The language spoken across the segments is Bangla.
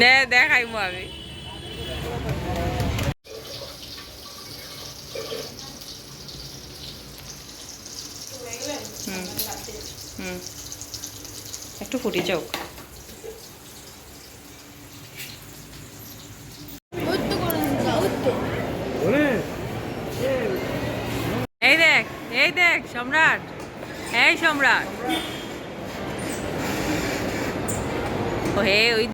নে দেখাইমু আমি। হুম হুম। একটু ফুটি চোখ এই দেখ এই দেখ, সম্রাট। এই সম্রাট। ও হে ওই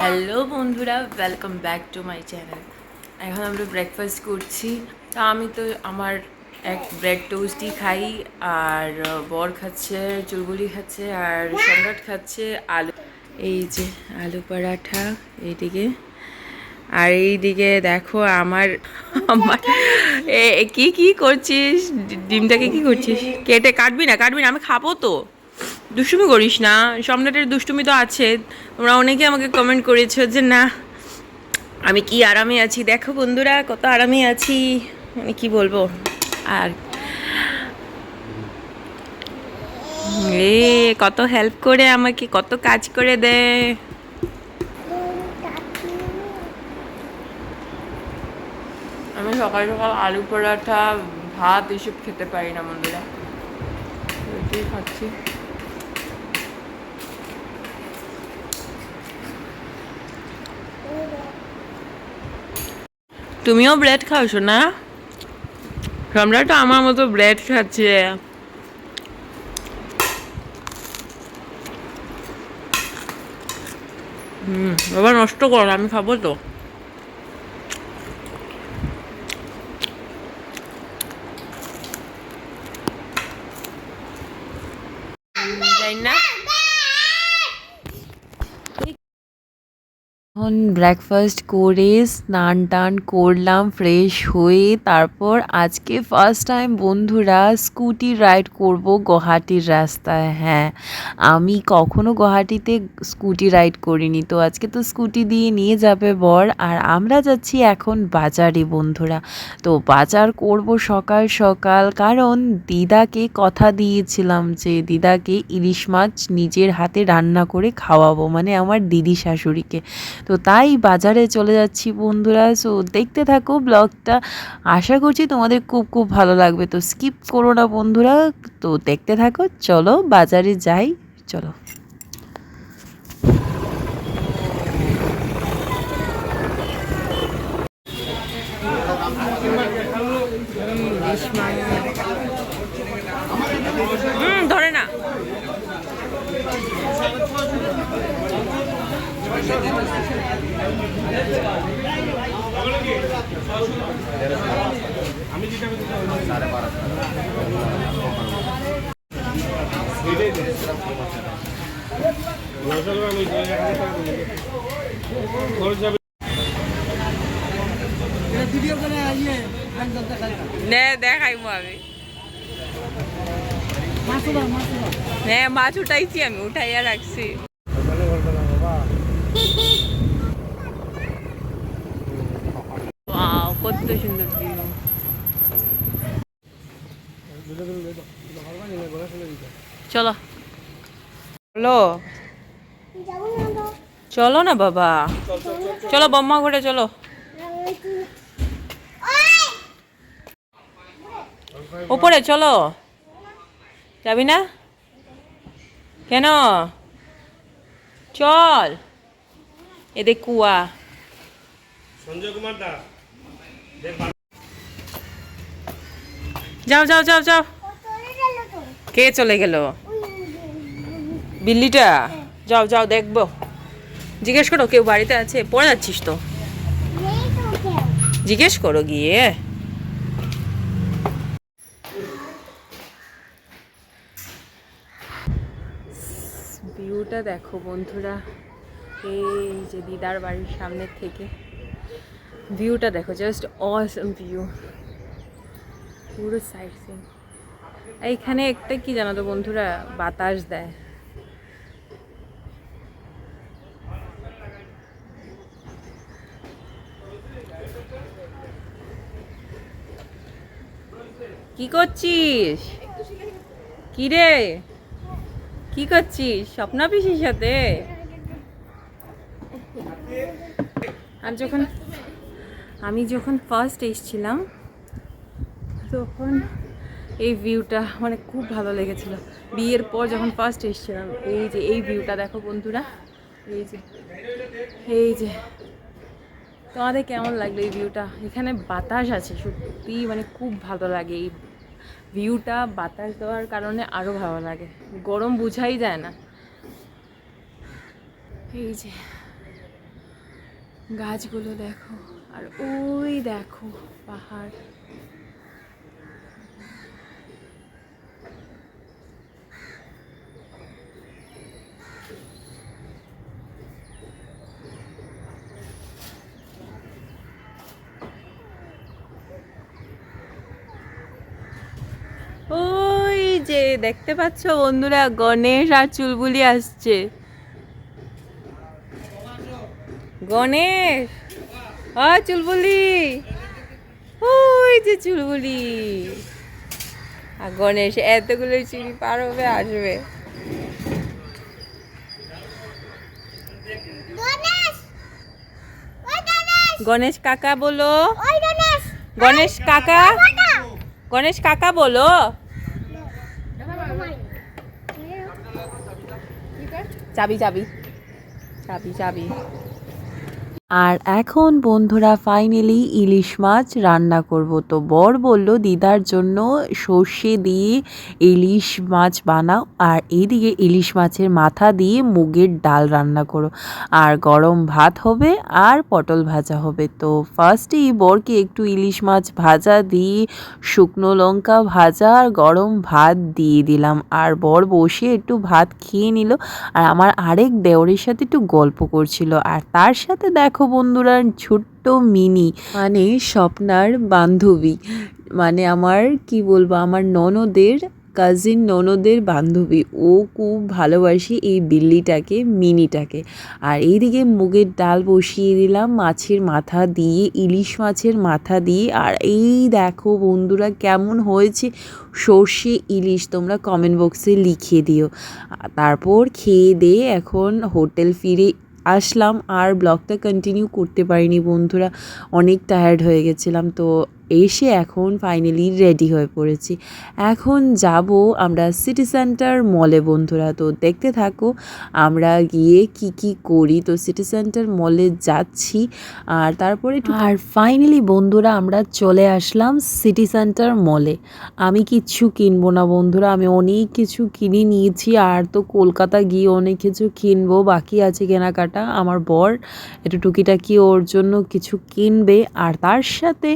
হ্যালো বন্ধুরা welcome back to my channel এখন আমরা ব্রেকফাস্ট করছি। তা আমি তো আমার এক ব্রেড টোস্টই খাই, আর বর খাচ্ছে চুলবুলি খাচ্ছে, আর সম্রাট খাচ্ছে আলু। এই যে আলু পরাঠা, এইদিকে। আর এইদিকে দেখো আমার আমার কি কি করছিস? ডিমটাকে কি করছিস? কেটে কাটবি না কাটবি না, আমি খাব তো। দুষ্টুমি করিস না, সম্রাটের দুষ্টুমি তো আছে। তোমরা অনেকে আমাকে কমেন্ট করেছ যে না, আমি কি আরামে আছি? দেখো বন্ধুরা, কত আরামে আছি। মানে কি বলব? আর এ কত হেল্প করে আমাকে কত কাজ করে দেয় আমি সকাল সকাল আলু পরাঠা ভাত এসব খেতে পারি না বন্ধুরা। রুটি খাচ্ছি। তুমিও ব্রেড খাওছো না সম্রাট আমার মতো ব্রেড খাচ্ছে। হুম এবার নষ্ট কর আমি খাব তো তাই না এখন ব্রেকফাস্ট করে স্নান টান করলাম ফ্রেশ হয়ে তারপর আজকে ফার্স্ট টাইম বন্ধুরা স্কুটি রাইড করব গুয়াহাটির রাস্তায়। হ্যাঁ আমি কখনো গুয়াহাটিতে স্কুটি রাইড করিনি। তো আজকে তো স্কুটি দিয়ে নিয়ে যাবে বর। আর আমরা যাচ্ছি এখন বাজারে বন্ধুরা। তো বাজার করব সকাল সকাল। কারণ দিদাকে কথা দিয়েছিলাম যে, দিদাকে ইলিশ মাছ নিজের হাতে রান্না করে খাওয়াবো। মানে আমার দিদি শাশুড়িকে। তো তাই বাজারে চলে যাচ্ছি বন্ধুরা। সো দেখতে থাকো ব্লগটা। আশা করছি তোমাদের খুব খুব ভালো লাগবে। তো স্কিপ করো না বন্ধুরা। তো দেখতে থাকো, চলো বাজারে যাই। চলো। ধরে না। একদম নে দেখাইমু আমি। হ্যাঁ মাছ উঠাইছি আমি উঠাইয়া রাখছি। কত সুন্দর ভিউ চলো। চলো। চলো না বাবা। চলো বম্মা ঘরে, চলো। উপরে চলো। যাবি না? কেন? চল। এদের কুয়া। সঞ্জয় কুমার দাস যাও যাও যাও যাও। কে চলে গেল? বিল্লিটা? যাও যাও দেখব। জিজ্ঞেস করো কেউ বাড়িতে আছে? পড়ে যাচ্ছিস তো। জিজ্ঞেস করো গিয়ে। ভিউটা দেখো বন্ধুরা। এই যে দিদার বাড়ির সামনের থেকে। ভিউটা দেখো জাস্ট অসম ভিউ পুরো সাইড সিন এইখানে একটা কি জানো তো বন্ধুরা? বাতাস দেয়। কি করছিস? কি রে কি করছিস? স্বপ্না পিসির সাথে? আর যখন আমি যখন ফার্স্ট এসেছিলাম, তখন এই ভিউটা মানে খুব ভালো লেগেছিল। বিয়ের পর যখন ফার্স্ট এসেছিলাম, এই যে, এই ভিউটা দেখো বন্ধুরা, এই যে এই যে, তোমাদের কেমন লাগল এই ভিউটা এখানে বাতাস আছে, সত্যি মানে খুব ভালো লাগে। এই ভিউটা বাতাস দেওয়ার কারণে আরও ভালো লাগে। গরম বোঝাই যায় না। এই যে, গাছগুলো দেখো। আর ওই দেখো পাহাড়। ওই যে দেখতে পাচ্ছ বন্ধুরা গণেশ আর চুলবুলি আসছে। গণেশ! ও চুলবুলি। ওই যে চুলবুলি। আর গণেশ এতগুলো চিনি পার হবে আসবে। গণেশ! কাকা বলো। গণেশ! কাকা? গণেশ কাকা বলো। চাবি চাবি। চাবি চাবি। আর এখন বন্ধুরা ফাইনালি ইলিশ মাছ রান্না করব। তো বর বলল, দিদার জন্য সর্ষে দিয়ে ইলিশ মাছ বানাও আর এইদিকে ইলিশ মাছের মাথা দিয়ে মুগের ডাল রান্না করো। আর গরম ভাত হবে আর পটল ভাজা হবে। তো ফার্স্টেই বরকে একটু ইলিশ মাছ ভাজা দিয়ে শুকনো লঙ্কা ভাজা আর গরম ভাত দিয়ে দিলাম। আর বর বসে একটু ভাত খেয়ে নিল। আর আমার আরেক দেওরের সাথে একটু গল্প করছিল। আর তার সাথে দেখো বন্ধুরা ছোট্ট মিনি মানে স্বপ্নার বান্ধবী মানে আমার, কি বলব, আমার ননদের কাজিন ননদের বান্ধবী। ও খুব ভালোবাসি এই বিল্লিটাকে, মিনিটাকে। আর এইদিকে মুগের ডাল বসিয়ে দিলাম, মাছের মাথা দিয়ে, ইলিশ মাছের মাথা দিয়ে। আর এই দেখো বন্ধুরা, কেমন হয়েছে? সর্ষে ইলিশ তোমরা কমেন্ট বক্সে লিখে দিও। তারপর খেয়ে দিয়ে এখন হোটেল ফিরে আসলাম আর ব্লগটা কন্টিনিউ করতে পারিনি বন্ধুরা। অনেক টায়ার্ড হয়ে গেছিলাম তো এসে এখন ফাইনালি রেডি হয়ে পড়েছি। এখন যাব আমরা সিটি সেন্টার মলে বন্ধুরা। তো দেখতে থাকো, আমরা গিয়ে কি কি করি। তো সিটি সেন্টার মলে যাচ্ছি আর তারপরে আর ফাইনালি বন্ধুরা, আমরা চলে আসলাম সিটি সেন্টার মলে আমি কিচ্ছু কিনবো না বন্ধুরা, আমি অনেক কিছু কিনে নিয়েছি। আর তো কলকাতা গিয়ে অনেক কিছু কিনবো বাকি আছে কেনাকাটা। আমার বর একটু টুকিটাকি ওর জন্য কিছু কিনবে। আর তার সাথে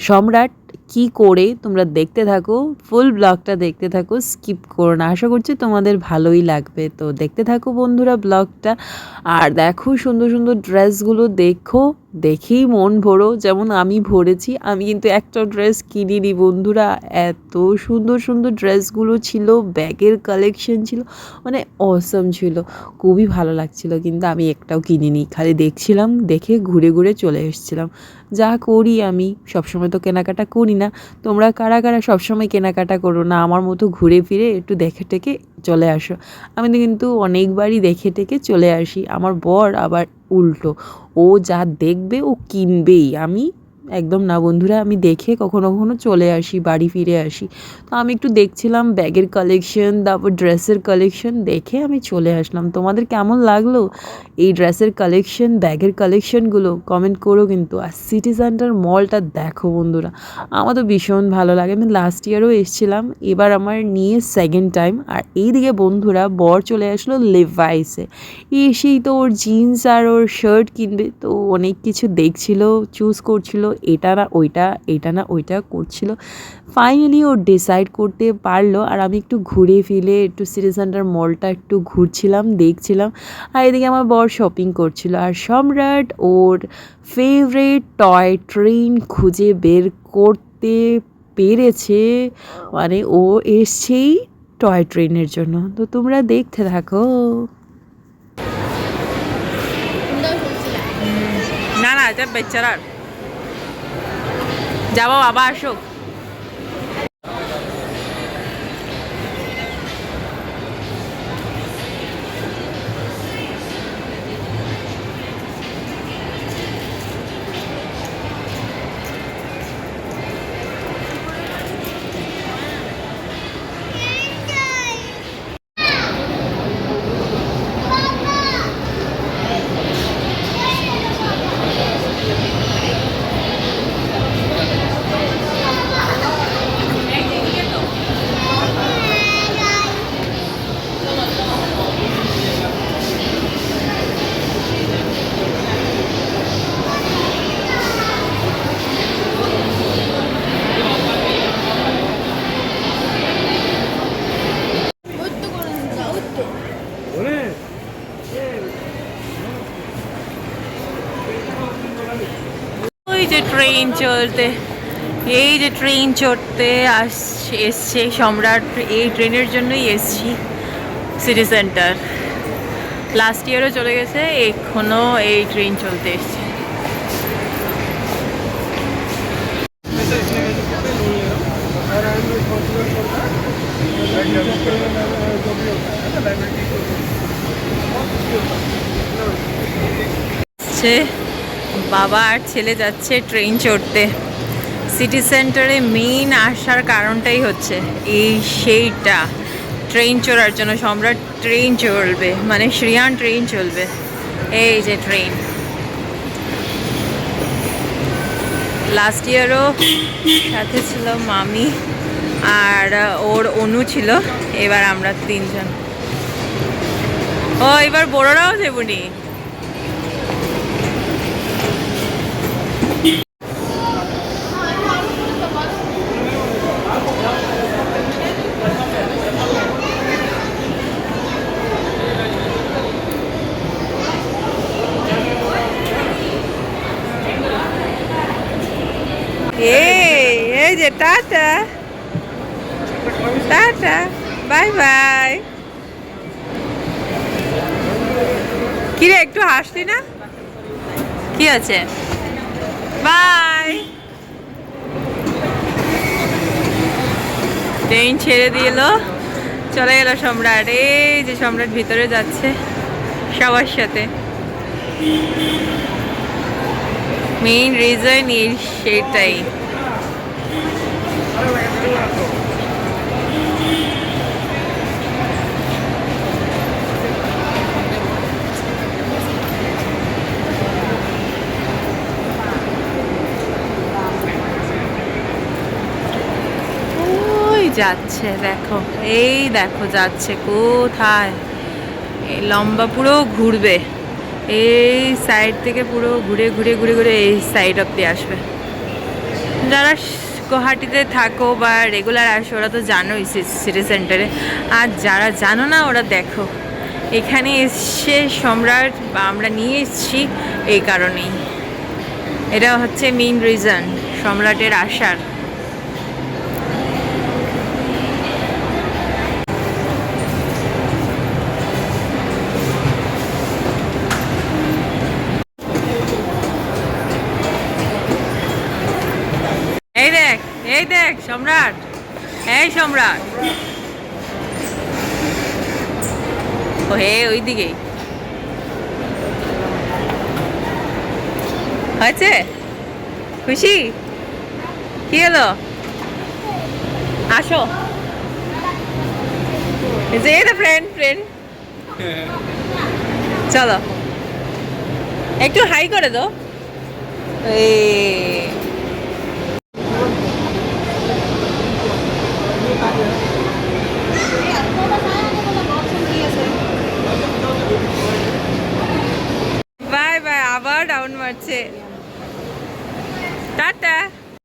সম্রাট, কি করে তোমরা দেখতে থাকো ফুল ব্লগটা দেখতে থাকো স্কিপ করো না। আশা করছি তোমাদের ভালোই লাগবে। তো দেখতে থাকো বন্ধুরা ব্লগটা আর দেখো সুন্দর সুন্দর ড্রেসগুলো দেখো। দেখেই মন ভরো, যেমন আমি ভরেছি। আমি কিন্তু একটা ড্রেস কিনিনি বন্ধুরা, এত সুন্দর সুন্দর ড্রেসগুলো ছিল, ব্যাগের কালেকশন ছিল মানে অসম ছিল। খুবই ভালো লাগছিল, কিন্তু আমি একটাও কিনিনি। খালি দেখছিলাম, দেখে ঘুরে ঘুরে চলে এসেছিলাম। যা করি আমি, সবসময় তো কেনাকাটা করি না। তোমরা কারা কারা সবসময় কেনাকাটা করো না? আমার মতো ঘুরে ফিরে একটু দেখে টেকে চলে আসো। আমি তো কিন্তু অনেকবারই দেখে টেকে চলে আসি। আমার বর আবার উল্টো। ও যা দেখবে ও কিনবেই। আমি একদম না বন্ধুরা, আমি দেখে কখনো কখনো চলে আসি, বাড়ি ফিরে আসি। তো আমি একটু দেখছিলাম ব্যাগের কালেকশন তারপর ড্রেসের কালেকশন দেখে আমি চলে আসলাম। তোমাদের কেমন লাগল এই ড্রেসের কালেকশন ব্যাগের কালেকশনগুলো কমেন্ট করো কিন্তু। আর সিটি সেন্টার মলটা দেখো বন্ধুরা, আমার তো ভীষণ ভালো লাগে। আমি লাস্ট ইয়ারও এসেছিলাম, এবার আমার নিয়ে সেকেন্ড টাইম আর এইদিকে বন্ধুরা, বর চলে আসলো লেভাইসে এসেই তো ওর জিন্স আর ওর শার্ট কিনবে। তো অনেক কিছু দেখছিল চুজ করছিল। এটা না ওইটা, এটা না ওইটা করছিল। ফাইনালি ও ডিসাইড করতে পারল আর আমি একটু ঘুরে ফিরে একটু সিটি সেন্টার মলটা একটু ঘুরছিলাম, দেখছিলাম। আর এদিকে আমার বর শপিং করছিল আর সম্রাট ওর ফেভারেট টয় ট্রেন খুঁজে বের করতে পেরেছে। মানে ও এসছেই টয় ট্রেনের জন্য। তো তোমরা দেখতে থাকো। না না, এটা বেচারার। যাব বাবা আসুক ওই যে ট্রেন চলতে, এই যে ট্রেন চড়তে আসছে, এসছে সম্রাট, এই ট্রেনের জন্যই এসছি সিটি সেন্টার লাস্ট ইয়ারও চলে গেছে এখনও এই ট্রেন চলতে এসছে। যাচ্ছে বাবা আর ছেলে যাচ্ছে ট্রেন চড়তে। সিটি সেন্টারে মেইন আসার কারণটাই হচ্ছে এই সেইটা। ট্রেন চড়ার জন্য সম্রাট ট্রেন চলবে মানে শ্রিয়ান ট্রেন চলবে। এই যে ট্রেন লাস্ট ইয়ারও সাথে ছিল মামি আর ওর অনু ছিল, এবার আমরা তিনজন। ও, এবার বড়রাও দেবনি এই এই যে, টাটা। Tata, bye bye. কিরে, একটু হাসলি না? কি আছে বাই। ট্রেন ছেড়ে দিল চলে গেল সম্রাট। এই যে সম্রাট ভিতরে যাচ্ছে সবার সাথে। মেইন রিজন এই সেটাই। যাচ্ছে দেখো। এই দেখো যাচ্ছে কোথায়? লম্বা পুরো ঘুরবে। এই সাইড থেকে পুরো ঘুরে ঘুরে ঘুরে ঘুরে এই সাইড অব্দি আসবে। যারা গুয়াহাটিতে থাকো বা রেগুলার আসো, ওরা তো জানোই সিটি সেন্টারে আর যারা জানো না, ওরা দেখো। এখানে এসছে সম্রাট, বা আমরা নিয়ে এসেছি এই কারণেই। এটা হচ্ছে মেইন রিজন সম্রাটের আসার। সম্রাট। এই সম্রাট। ও হে ওই দিকেই হয়েছে? খুশি? কি হলো? আসো। যে ফ্রেন্ড ফ্রেন্ড চলো। একটু হাই করে দাও। এই। বাই বাই আবার ডাউন মারছে টাটা